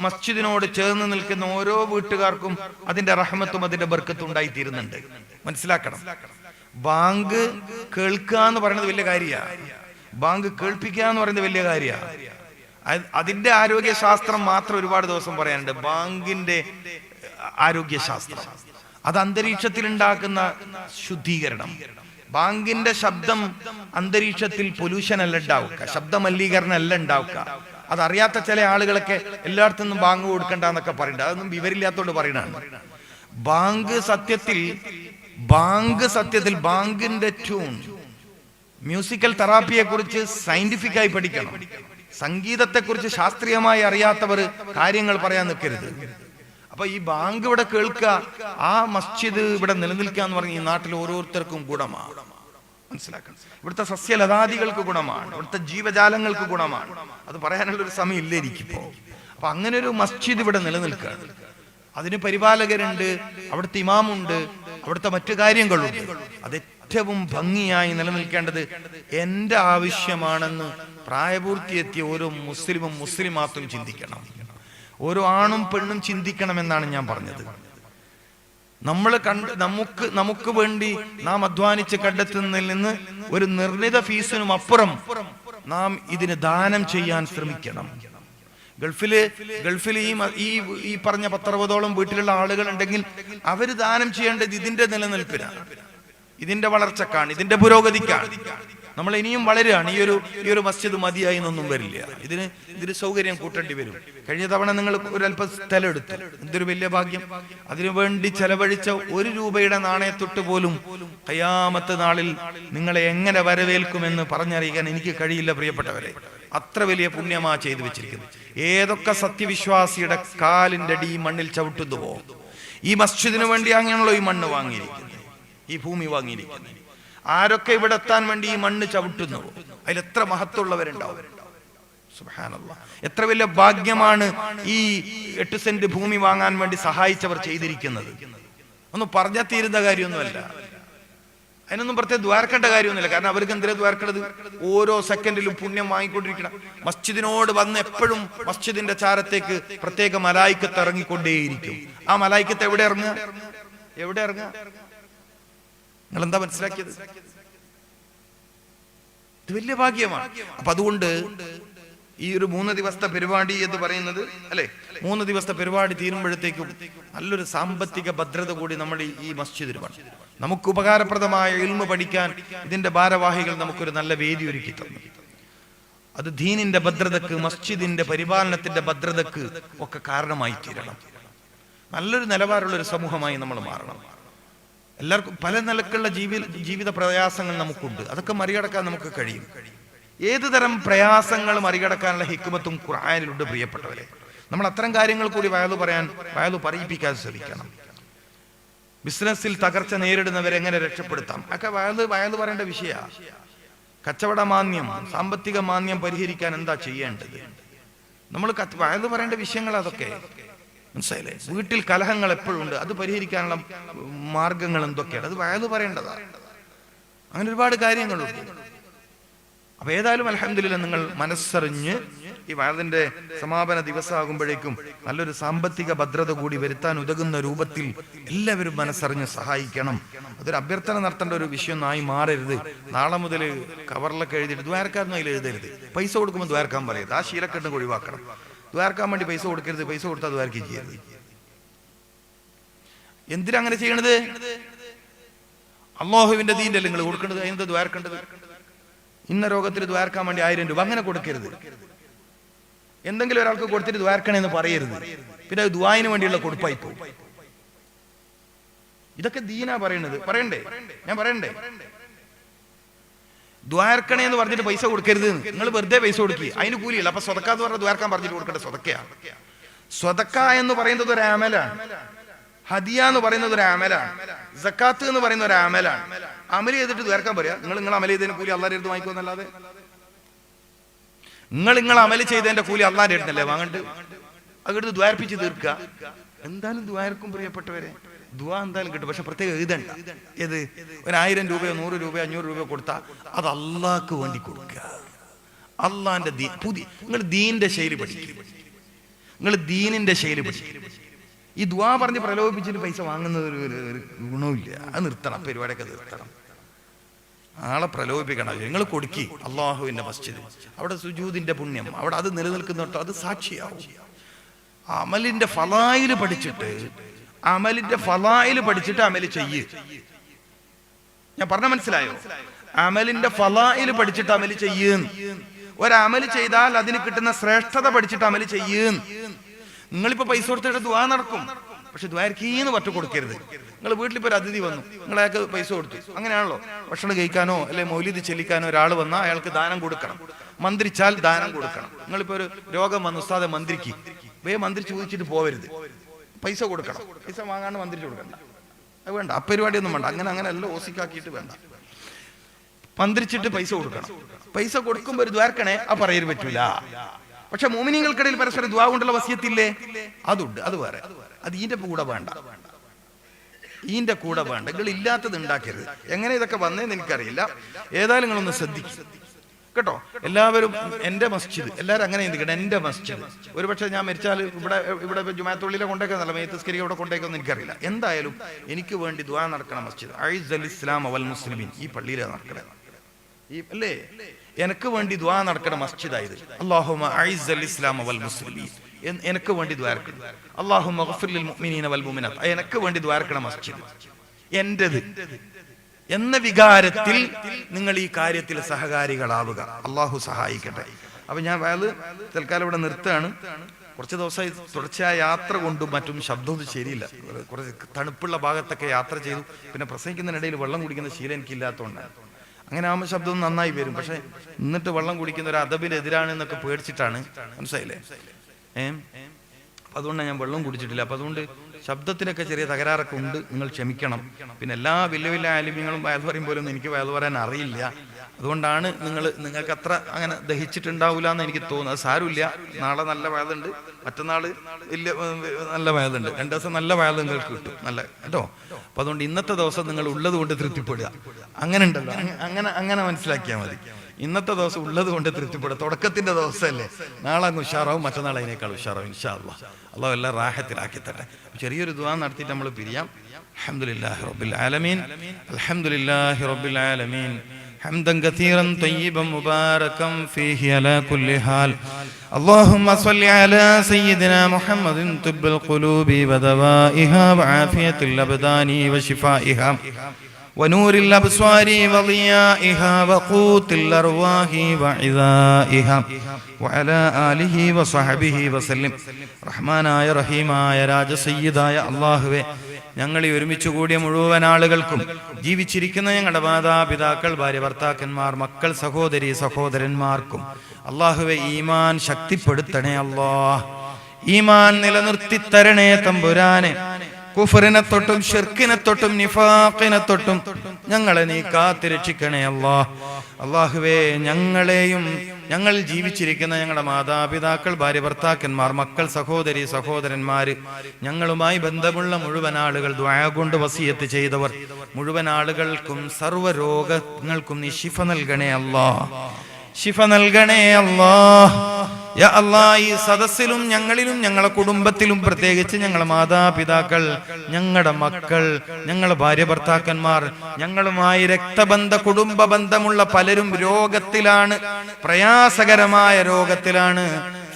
മസ്ജിദിനോട് ചേർന്ന് നിൽക്കുന്ന ഓരോ വീട്ടുകാർക്കും അതിന്റെ റഹ്മത്തും അതിന്റെ ബർക്കത്തും ഉണ്ടായി തീരുന്നുണ്ട് മനസ്സിലാക്കണം. ബാങ്ക് കേൾക്കുക എന്ന് പറയുന്നത് വലിയ കാര്യമാണ് ബാങ്ക് കേൾപ്പിക്കുക എന്ന് പറയുന്നത് വലിയ കാര്യമാണ് അതിന്റെ ആരോഗ്യശാസ്ത്രം മാത്രം ഒരുപാട് ദിവസം പറയാനുണ്ട്. ബാങ്കിന്റെ ആരോഗ്യശാസ്ത്രം. അത് അന്തരീക്ഷത്തിൽ ഉണ്ടാക്കുന്ന ശുദ്ധീകരണം. ബാങ്കിന്റെ ശബ്ദം അന്തരീക്ഷത്തിൽ പൊല്യൂഷൻ അല്ല ഉണ്ടാവുക. ശബ്ദ മലിനീകരണം അല്ല ഉണ്ടാവുക. അതറിയാത്ത ചില ആളുകളൊക്കെ എല്ലായിടത്തു നിന്നും ബാങ്ക് കൊടുക്കണ്ട എന്നൊക്കെ പറയുന്നുണ്ട്. അതൊന്നും വിവരില്ലാത്തോണ്ട് പറയണതാണ് ബാങ്ക് സത്യത്തിൽ ബാങ്ക് സത്യത്തിൽ ബാങ്കിന്റെ ട്യൂൺ മ്യൂസിക്കൽ തെറാപ്പിയെ കുറിച്ച് സയന്റിഫിക് ആയി പഠിക്കണം. സംഗീതത്തെ കുറിച്ച് ശാസ്ത്രീയമായി അറിയാത്തവർ കാര്യങ്ങൾ പറയാൻ നിൽക്കരുത്. അപ്പൊ ഈ ബാങ്ക് ഇവിടെ കേൾക്കുക ആ മസ്ജിദ് ഇവിടെ നിലനിൽക്കുക എന്ന് പറഞ്ഞ ഈ നാട്ടിൽ ഓരോരുത്തർക്കും ഗുണമാണ്. മനസ്സിലാക്കണം. ഇവിടുത്തെ സസ്യലതാദികൾക്ക് ഗുണമാണ്. ഇവിടുത്തെ ജീവജാലങ്ങൾക്ക് ഗുണമാണ്. അത് പറയാനുള്ള ഒരു സമയം ഇല്ല എനിക്കിപ്പോ അപ്പൊ അങ്ങനെ ഒരു മസ്ജിദ് ഇവിടെ നിലനിൽക്കുകയാണ് അതിന് പരിപാലകരുണ്ട് അവിടുത്തെ ഇമാമുണ്ട് അവിടുത്തെ മറ്റു കാര്യങ്ങളുണ്ട്. അത് ഏറ്റവും ഭംഗിയായി നിലനിൽക്കേണ്ടത് എന്റെ ആവശ്യമാണെന്ന് പ്രായപൂർത്തിയെത്തിയ ഓരോ മുസ്ലിമും മുസ്ലിമാത്തും ചിന്തിക്കണം. ഓരോ ആണും പെണ്ണും ചിന്തിക്കണം എന്നാണ് ഞാൻ പറഞ്ഞത്. നമ്മൾ കണ്ട് നമുക്ക് നമുക്ക് വേണ്ടി നാം അധ്വാനിച്ച് കണ്ടെത്തുന്നതിൽ നിന്ന് ഒരു നിർണിത ഫീസിനും അപ്പുറം നാം ഇതിന് ദാനം ചെയ്യാൻ ശ്രമിക്കണം. ഗൾഫിൽ ഗൾഫിൽ ഈ ഈ പറഞ്ഞ പത്തറുപതോളം വീട്ടിലുള്ള ആളുകൾ ഉണ്ടെങ്കിൽ അവർ ദാനം ചെയ്യേണ്ടത് ഇതിന്റെ നിലനിൽപ്പിനാണ്. ഇതിന്റെ വളർച്ചക്കാണ് ഇതിന്റെ പുരോഗതിക്കാണ്. നമ്മൾ ഇനിയും വളരുകയാണ്. ഈ ഒരു ഈ ഒരു മസ്ജിദ് മതിയായി എന്നൊന്നും വരില്ല. ഇതിന് ഇതിന് സൗകര്യം കൂട്ടേണ്ടി വരും. കഴിഞ്ഞ തവണ നിങ്ങൾ ഒരല്പം സ്ഥലം എടുത്തു എന്തൊരു വലിയ ഭാഗ്യം. അതിനുവേണ്ടി ചെലവഴിച്ച ഒരു രൂപയുടെ നാണയത്തൊട്ട് പോലും കയ്യാമത്ത് നാളിൽ നിങ്ങളെ എങ്ങനെ വരവേൽക്കുമെന്ന് പറഞ്ഞറിയിക്കാൻ എനിക്ക് കഴിയില്ല പ്രിയപ്പെട്ടവരെ. അത്ര വലിയ പുണ്യമാ ചെയ്തു വെച്ചിരിക്കുന്നത്. ഏതൊക്കെ സത്യവിശ്വാസിയുടെ കാലിന്റെ അടി മണ്ണിൽ ചവിട്ടുന്നുവോ? ഈ മസ്ജിദിനു വേണ്ടി അങ്ങനെയുള്ള ഈ മണ്ണ് വാങ്ങിയിരിക്കുന്നത് ഈ ഭൂമി വാങ്ങിയിരിക്കുന്നത് ആരൊക്കെ ഇവിടെ എത്താൻ വേണ്ടി ഈ മണ്ണ് ചവിട്ടുന്നു? അതിൽ എത്ര മഹത്വമുള്ളവരുണ്ടാവും? സുബ്ഹാനല്ലാഹ്. എത്ര വലിയ ഭാഗ്യമാണ് ഈ എട്ട് സെന്റ് ഭൂമി വാങ്ങാൻ വേണ്ടി സഹായിച്ചവർ ചെയ്തിരിക്കുന്നത്. ഒന്ന് പറഞ്ഞാൽ തീരുന്ന കാര്യമൊന്നുമല്ല. അതിനൊന്നും പ്രത്യേകം ദ്വാരക്കേണ്ട കാര്യമൊന്നുമില്ല. കാരണം അവർക്ക് എന്തിനാ ദ്വാരക്കേണ്ടത്? ഓരോ സെക്കൻഡിലും പുണ്യം വാങ്ങിക്കൊണ്ടിരിക്കണം. മസ്ജിദിനോട് വന്ന് എപ്പോഴും മസ്ജിദിന്റെ ചാരത്തേക്ക് പ്രത്യേക മലായിക്കത്ത് ഇറങ്ങിക്കൊണ്ടേയിരിക്കും. ആ മലായിക്കത്ത് എവിടെ ഇറങ്ങുക? എവിടെ ഇറങ്ങുക? നിങ്ങൾ എന്താ മനസ്സിലാക്കിയത്? ഇത് വലിയ ഭാഗ്യമാണ്. അപ്പൊ അതുകൊണ്ട് ഈ ഒരു മൂന്ന് ദിവസത്തെ പരിപാടി എന്ന് പറയുന്നത് അല്ലെ? മൂന്ന് ദിവസത്തെ പരിപാടി തീരുമ്പോഴത്തേക്കും നല്ലൊരു സാമ്പത്തിക ഭദ്രത കൂടി നമ്മൾ ഈ- മസ്ജിദിൽ വേണം. നമുക്ക് ഉപകാരപ്രദമായ ഇൽമ പഠിക്കാൻ ഇതിന്റെ ഭാരവാഹികൾ നമുക്കൊരു നല്ല വേദി ഒരുക്കി തന്നു. അത് ദീനിന്റെ ഭദ്രതക്ക് മസ്ജിദിന്റെ പരിപാലനത്തിന്റെ ഭദ്രതക്ക് ഒക്കെ കാരണമായി തീരണം നല്ലൊരു നിലവാരമുള്ള ഒരു സമൂഹമായി നമ്മൾ മാറണം. എല്ലാവർക്കും പല നിലക്കുള്ള ജീവി ജീവിത പ്രയാസങ്ങൾ നമുക്കുണ്ട്. അതൊക്കെ മറികടക്കാൻ നമുക്ക് കഴിയും. ഏത് തരം പ്രയാസങ്ങൾ മറികടക്കാനുള്ള ഹിക്കുമത്തും ഖുർആാനിലുണ്ട് പ്രിയപ്പെട്ടവരെ. നമ്മൾ അത്തരം കാര്യങ്ങൾ കൂടി വയലു പറയാൻ വയലു പറയിപ്പിക്കാൻ ശ്രമിക്കണം. ബിസിനസ്സിൽ തകർച്ച നേരിടുന്നവരെ എങ്ങനെ രക്ഷപ്പെടുത്താം? ഒക്കെ വയത് വയത് പറയേണ്ട വിഷയ. കച്ചവട മാന്യം സാമ്പത്തിക മാന്യം പരിഹരിക്കാൻ എന്താ ചെയ്യേണ്ടത്? നമ്മൾ വയത് പറയേണ്ട വിഷയങ്ങൾ അതൊക്കെ. മനസ്സിലായില്ലേ? വീട്ടിൽ കലഹങ്ങൾ എപ്പോഴും ഉണ്ട് അത് പരിഹരിക്കാനുള്ള മാർഗങ്ങൾ എന്തൊക്കെയാണ്? അത് വയത് പറയേണ്ടതാണ് അങ്ങനെ ഒരുപാട് കാര്യങ്ങളുണ്ട്. അപ്പൊ ഏതായാലും അലഹമില്ല നിങ്ങൾ മനസ്സറിഞ്ഞ് ഈ വയതിന്റെ സമാപന ദിവസമാകുമ്പോഴേക്കും നല്ലൊരു സാമ്പത്തിക ഭദ്രത കൂടി വരുത്താൻ ഉതകുന്ന രൂപത്തിൽ എല്ലാവരും മനസ്സറിഞ്ഞ് സഹായിക്കണം. അതൊരു അഭ്യർത്ഥന നടത്തേണ്ട ഒരു വിഷയമൊന്നായി മാറരുത്. നാളെ മുതൽ കവറിലൊക്കെ എഴുതിയിട്ട് ദ്വാരക്കാരനും അതിൽ എഴുതരുത്. പൈസ കൊടുക്കുമ്പോൾ ദ്വാരക്കാൻ പറയരുത്. ആ ശീലക്കെട്ടും ഒഴിവാക്കണം. ദ്വാരക്കാൻ വേണ്ടി പൈസ കൊടുക്കരുത് പൈസ കൊടുത്താൽ ദ്വാർക്കി ചെയ്യരുത്. എന്തിനാ അങ്ങനെ ചെയ്യണത്? അള്ളാഹുവിന്റെ ദീന്റെ നിങ്ങൾ കൊടുക്കേണ്ടത്? എന്ത് ദ്വാർക്കേണ്ടത് ഇന്ന രോഗത്തിൽ ദ്വാർക്കാൻ വേണ്ടി ആയിരം രൂപ അങ്ങനെ കൊടുക്കരുത്. എന്തെങ്കിലും ഒരാൾക്ക് കൊടുത്തിട്ട് ദ്വാരക്കണമെന്ന് പറയരുത്. പിന്നെ അത് ദ്വായിന് വേണ്ടിയുള്ള കൊടുപ്പായി പോകും ഇതൊക്കെ ദീനാ പറയുന്നത് പറയണ്ടേ? ഞാൻ പറയണ്ടേ? ദ്വാരക്കണേ എന്ന് പറഞ്ഞിട്ട് പൈസ കൊടുക്കരുത് നിങ്ങൾ വെറുതെ പൈസ കൊടുക്കുക അതിന് കൂലിയില്ല. അപ്പൊ സ്വതക്ക എന്ന് പറഞ്ഞാൽ ദ്വാരക്കാൻ പറഞ്ഞിട്ട് കൊടുക്കേണ്ട സ്വതക്കയാണ് സ്വതക്ക എന്ന് പറയുന്നത് ഒരു ആമലാണ് ഹദിയ എന്ന് പറയുന്നത് ഒരു ആമലാണ് സക്കാത്ത് എന്ന് പറയുന്ന ഒരു ആമലാണ് അമൽ ചെയ്തിട്ട് ദ്വാരക്കാൻ പറയാ. നിങ്ങൾ നിങ്ങൾ അമൽ ചെയ്തതിന് കൂലി അള്ളാരി എടുത്ത് വാങ്ങിക്കുമെന്നല്ലാതെ നിങ്ങൾ നിങ്ങൾ അമൽ ചെയ്തതിന്റെ കൂലി അള്ളാരി എടുത്തല്ലേ വാങ്ങണ്ട് അതെടുത്ത് ദ്വാരപ്പിച്ച് തീർക്കുക. എന്തായാലും ദ്വാരക്കും പ്രിയപ്പെട്ടവരെ ദ്വാ എന്തായാലും കിട്ടും. പക്ഷെ പ്രത്യേകം എഴുതണ്ട. ഏത്? ഒരായിരം രൂപയോ നൂറ് രൂപയോ അഞ്ഞൂറ് രൂപയോ കൊടുത്താൽ അത് അള്ളാഹ്ക്ക് വേണ്ടി കൊടുക്കുക. അള്ളാന്റെ ദീ പുതിയ നിങ്ങൾ ദീനിന്റെ ശൈലി പഠിക്കും. നിങ്ങൾ ദീനിന്റെ ശൈലി പഠിക്കും. ഈ ദ്വാ പറഞ്ഞ് പ്രലോഭിപ്പിച്ചിട്ട് പൈസ വാങ്ങുന്നത് ഒരു ഒരു- ഒരു അത് നിർത്തണം പരിപാടിയൊക്കെ നിർത്തണം. ആളെ പ്രലോഭിപ്പിക്കണം. നിങ്ങൾ കൊടുക്കി. അള്ളാഹുവിന്റെ മസ്ജിദ്. അവിടെ സുജൂദിന്റെ പുണ്യം. അവിടെ അത് നിലനിൽക്കുന്നുണ്ടോ അത് സാക്ഷിയാവും. അമലിന്റെ ഫലായിൽ പഠിച്ചിട്ട് അമലിന്റെ ഫലായിൽ പഠിച്ചിട്ട് അമൽ ചെയ്യ്. ഞാൻ പറഞ്ഞ മനസ്സിലായോ? അമലിന്റെ ഫലായിൽ പഠിച്ചിട്ട് അമൽ ചെയ്യും. ഒരമൽ ചെയ്താൽ അതിന് കിട്ടുന്ന ശ്രേഷ്ഠത പഠിച്ചിട്ട് അമൽ ചെയ്യും. നിങ്ങളിപ്പോ പൈസ കൊടുത്തിട്ട് ദ്വാ നടക്കും. പക്ഷെ ദ്വാരക്കീന്ന് പറ്റ കൊടുക്കരുത്. നിങ്ങൾ വീട്ടിലിപ്പോ ഒരു അതിഥി വന്നു. നിങ്ങൾ അയാൾക്ക് പൈസ കൊടുത്തു. അങ്ങനെയാണല്ലോ. ഭക്ഷണം കഴിക്കാനോ അല്ലെ മൗലിത് ചെല്ലിക്കാനോ ഒരാൾ വന്നാൽ അയാൾക്ക് ദാനം കൊടുക്കണം. മന്ത്രിച്ചാൽ ദാനം കൊടുക്കണം. നിങ്ങളിപ്പോ ഒരു രോഗം വന്നു ഉസ്താദെ മന്ത്രിക്ക്. വേ മന്ത്രി ചോദിച്ചിട്ട് പോവരുത്. പൈസ കൊടുക്കണം. പൈസ വാങ്ങാണ്ട് മന്ത്രിച്ച് കൊടുക്കണ്ട. അത് വേണ്ട. ആ പരിപാടിയൊന്നും വേണ്ട. അങ്ങനെ അങ്ങനെ എല്ലാം ഓസിക്കാക്കിയിട്ട് വേണ്ട. മന്ത്രിച്ചിട്ട് പൈസ കൊടുക്കണം. പൈസ കൊടുക്കുമ്പോ ഒരു ദ്വാർക്കണേ ആ പറയൽ പറ്റൂല. പക്ഷെ മോമിനികൾക്കിടയിൽ പരസ്പരം ദ്വാ കൊണ്ടുള്ള വസ്യത്തില്ലേ? അതുണ്ട്. അത് വേറെ. അത് ഈന്റെ കൂടെ വേണ്ട. ഈന്റെ കൂടെ വേണ്ട. നിങ്ങൾ ഇല്ലാത്തത് ഉണ്ടാക്കരുത്. എങ്ങനെ ഇതൊക്കെ വന്നേന്ന് എനിക്കറിയില്ല. ഏതായാലും നിങ്ങളൊന്ന് ശ്രദ്ധിക്കും. കേട്ടോ? എല്ലാവരും എന്റെ മസ്ജിദ്. എല്ലാവരും അങ്ങനെ ചിന്തിക്കണം എന്റെ മസ്ജിദ്. ഒരുപക്ഷെ ഞാൻ മരിച്ചാൽ ഇവിടെ ഇവിടെ ജുമാത്തുള്ളിലെ കൊണ്ടേക്കുന്നല്ല മേത്തസ്കരി ഇവിടെ കൊണ്ടേക്കൊന്നും എനിക്കറിയില്ല. എന്തായാലും എനിക്ക് വേണ്ടി ദ്വാ നടക്കണ മസ്ജിദ്. ഐസ് അൽ ഇസ്ലാം അവൽ മുസ്ലിമീൻ. ഈ പള്ളിയിലെ നടക്കണേ. ഈ അല്ലേ? എനിക്ക് വേണ്ടി ദ്വാ നടക്കണ മസ്ജിദായത്. അള്ളാഹുമ ഐസ് അൽ ഇസ്ലാം അവൽ മുസ്ലിമീൻ. എനിക്ക് വേണ്ടി ദ്വാരക്കണം അള്ളാഹുമ ഗഫിർ ലിൽ മുഅ്മിനീന വൽ മുഅ്മിനാത്ത്. എനിക്ക് വേണ്ടി ദ്വാരക്കണ മസ്ജിദ്. എന്റേത് എന്ന വികാരത്തിൽ നിങ്ങൾ ഈ കാര്യത്തിൽ സഹകാരികളാവുക. അള്ളാഹു സഹായിക്കട്ടെ. അപ്പൊ ഞാൻ വയത് തൽക്കാലം ഇവിടെ നിർത്തുകയാണ്. കുറച്ച് ദിവസമായി തുടർച്ചയായ യാത്ര കൊണ്ടും മറ്റും ശബ്ദമൊന്നും ശരിയില്ല. കുറച്ച് തണുപ്പുള്ള ഭാഗത്തൊക്കെ യാത്ര ചെയ്തു. പിന്നെ പ്രസംഗിക്കുന്നതിനിടയിൽ വെള്ളം കുടിക്കുന്ന ശീലം എനിക്കില്ലാത്തതുകൊണ്ടാണ് അങ്ങനെ ആകുമ്പോൾ ശബ്ദം നന്നായി വരും. പക്ഷെ എന്നിട്ട് വെള്ളം കുടിക്കുന്ന ഒരു അദബിനെതിരാണ് എന്നൊക്കെ പേടിച്ചിട്ടാണ്. മനസ്സിലായില്ലേ? ഏ? അതുകൊണ്ടാണ് ഞാൻ വെള്ളം കുടിച്ചിട്ടില്ല. അപ്പൊ അതുകൊണ്ട് ശബ്ദത്തിനൊക്കെ ചെറിയ തകരാറൊക്കെ ഉണ്ട്. നിങ്ങൾ ക്ഷമിക്കണം. പിന്നെ എല്ലാ വലിയ വലിയ ആലിമ്യങ്ങളും വയത് പറയുമ്പോലൊന്നും പോലും എനിക്ക് വയത് പറയാൻ അറിയില്ല. അതുകൊണ്ടാണ് നിങ്ങൾ നിങ്ങൾക്ക് അത്ര അങ്ങനെ ദഹിച്ചിട്ടുണ്ടാവില്ല എന്ന് എനിക്ക് തോന്നുന്നത് സാരമില്ല. നാളെ നല്ല വയതുണ്ട് മറ്റന്നാൾ വലിയ നല്ല വയതുണ്ട് രണ്ട് ദിവസം നല്ല വയത് നിങ്ങൾക്ക് കിട്ടും. നല്ല കേട്ടോ? അപ്പൊ അതുകൊണ്ട് ഇന്നത്തെ ദിവസം നിങ്ങൾ ഉള്ളത് കൊണ്ട് തൃപ്തിപ്പെടുക. അങ്ങനെ ഉണ്ടല്ലോ. അങ്ങ- അങ്ങനെ അങ്ങനെ മനസ്സിലാക്കിയാൽ മതി. ഇന്നത്തെ ദിവസം ഉള്ളത് കൊണ്ട് തൃപ്തിപ്പെടുക തുടക്കത്തിന്റെ ദിവസമല്ലേ നാളെ അങ്ങ് ഉഷാറാവും മറ്റന്നാൾ അതിനേക്കാൾ ഉഷാറാവും ഇൻഷാ അള്ളാഹ് അള്ളാഹു എല്ലാം റാഹത്തിലാക്കി തട്ടെ ചെറിയൊരു ദുആ നടത്തിയിട്ട് നമ്മൾ പിരിയാം അൽഹംദുലില്ലാഹി റബ്ബിൽ ആലമീൻ അൽഹംദുലില്ലാഹി റബ്ബിൽ ആലമീൻ حمدا كثيرا طيبا مباركا فيه على كل حال اللهم صل على سيدنا محمد طب القلوب ودوائها وعافية الأبدان وشفائها ونور الأبصار وضيائها وقوت الأرواح وعذائها وعلى آله وصحبه وسلم റഹ്മാനായ റഹീമായ രാജസയ്യിദായ അള്ളാഹുവെ ഞങ്ങൾ ഈ ഒരുമിച്ച് കൂടിയ മുഴുവൻ ആളുകൾക്കും ജീവിച്ചിരിക്കുന്ന ഞങ്ങളുടെ മാതാപിതാക്കൾ ഭാര്യ ഭർത്താക്കന്മാർ മക്കൾ സഹോദരി സഹോദരന്മാർക്കും അള്ളാഹുവെ ഈമാൻ ശക്തിപ്പെടുത്തണേ അള്ളാഹ് ഈമാൻ നിലനിർത്തി തരണേ തമ്പുരാനെ കുഫറിനെ തൊട്ടും ഷിർക്കിനെ തൊട്ടും നിഫാഖിനെ തൊട്ടും ഞങ്ങളെ നീ കാത്തിരക്ഷിക്കണേ അല്ലാ. അള്ളാഹുവേ ഞങ്ങളെയും ഞങ്ങൾ ജീവിച്ചിരിക്കുന്ന ഞങ്ങളുടെ മാതാപിതാക്കൾ ഭാര്യ ഭർത്താക്കന്മാർ മക്കൾ സഹോദരി സഹോദരന്മാര് ഞങ്ങളുമായി ബന്ധമുള്ള മുഴുവൻ ആളുകൾ ദ്വായ കൊണ്ട് വസിയത്ത് ചെയ്തവർ മുഴുവൻ ആളുകൾക്കും സർവരോഗങ്ങൾക്കും നീ ശിഫ നൽകണേ അല്ലാ. ശിഫ നൽകണേ അല്ലാ. അല്ലാ ഈ സദസ്സിലും ഞങ്ങളിലും ഞങ്ങളെ കുടുംബത്തിലും പ്രത്യേകിച്ച് ഞങ്ങളെ മാതാപിതാക്കൾ ഞങ്ങളുടെ മക്കൾ ഞങ്ങളെ ഭാര്യ ഭർത്താക്കന്മാർ ഞങ്ങളുമായി രക്തബന്ധ കുടുംബ ബന്ധമുള്ള പലരും രോഗത്തിലാണ് പ്രയാസകരമായ രോഗത്തിലാണ്.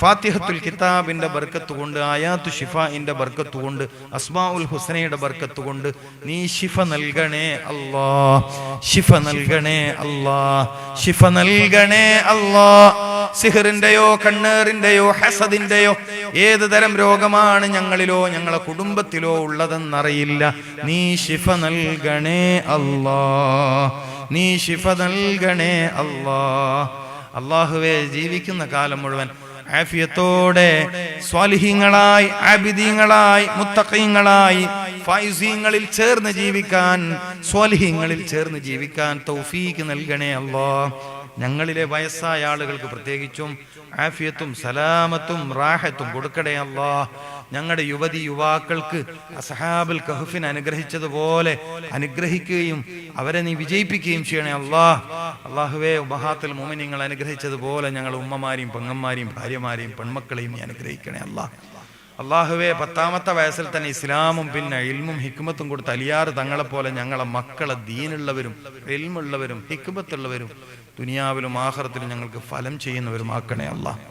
ഫാത്തിഹത്തുൽ കിതാബിന്റെ ബർക്കത്ത് കൊണ്ട് ആയാത്തു ഷിഫാഇന്റെ ബർക്കത്ത് കൊണ്ട് അസ്മാഉൽ ഹുസനയുടെ ബർക്കത്ത് കൊണ്ട് നീ ഷിഫ നൽകണേ അല്ലാ ഷിഫ നൽകണേ അല്ലാ ഷിഫ നൽകണേ അല്ലാ. സിഹറിന്റെയോ കണ്ണേറിന്റെയോ ഹസദിന്റെയോ ഏത് തരം രോഗമാണ് ഞങ്ങളിലോ ഞങ്ങളെ കുടുംബത്തിലോ ഉള്ളതെന്നറിയില്ല. നീ ഷിഫ നൽകണേ അല്ലാ നീ ഷിഫ നൽകണേ അല്ലാ. അള്ളാഹുവെ ജീവിക്കുന്ന കാലം മുഴുവൻ ആഫിയത്തോടെ സ്വാലിഹീങ്ങളായി ആബിദീങ്ങളായി മുത്തഖീങ്ങളായി ഫൈസീങ്ങളിൽ ചേർന്ന് ജീവിക്കാൻ സ്വാലിഹീങ്ങളിൽ ചേർന്ന് ജീവിക്കാൻ തൗഫീക്ക് നൽകണേ അല്ലാ ഞങ്ങളിലെ വയസ്സായ ആളുകൾക്ക് പ്രത്യേകിച്ചും ആഫിയത്തും സലാമത്തും റാഹത്തും കൊടുക്കണേ അല്ലാ. ഞങ്ങളുടെ യുവതി യുവാക്കൾക്ക് അസഹാബുൽ കഹഫിന് അനുഗ്രഹിച്ചതുപോലെ അനുഗ്രഹിക്കുകയും അവരെ നീ വിജയിപ്പിക്കുകയും ചെയ്യണേ അല്ലാ. അള്ളാഹുവേ മഹാത്തിൽ മോമിനിങ്ങൾ അനുഗ്രഹിച്ചതുപോലെ ഞങ്ങൾ ഉമ്മമാരെയും പെങ്ങന്മാരെയും ഭാര്യമാരെയും പെൺമക്കളെയും നീ അനുഗ്രഹിക്കണേ അല്ലാ. അള്ളാഹുവെ പത്താമത്തെ വയസ്സിൽ തന്നെ ഇസ്ലാമും പിന്നെ ഇൽമും ഹിക്മത്തും കൊടുത്ത് അലിയാറ് തങ്ങളെപ്പോലെ ഞങ്ങളെ മക്കളെ ദീനുള്ളവരും ഇൽമുള്ളവരും ഹിക്മത്തുള്ളവരും ദുനിയാവിലും ആഹ്റത്തിലും ഞങ്ങൾക്ക് ഫലം ചെയ്യുന്നവരും ആക്കണേ അല്ലാ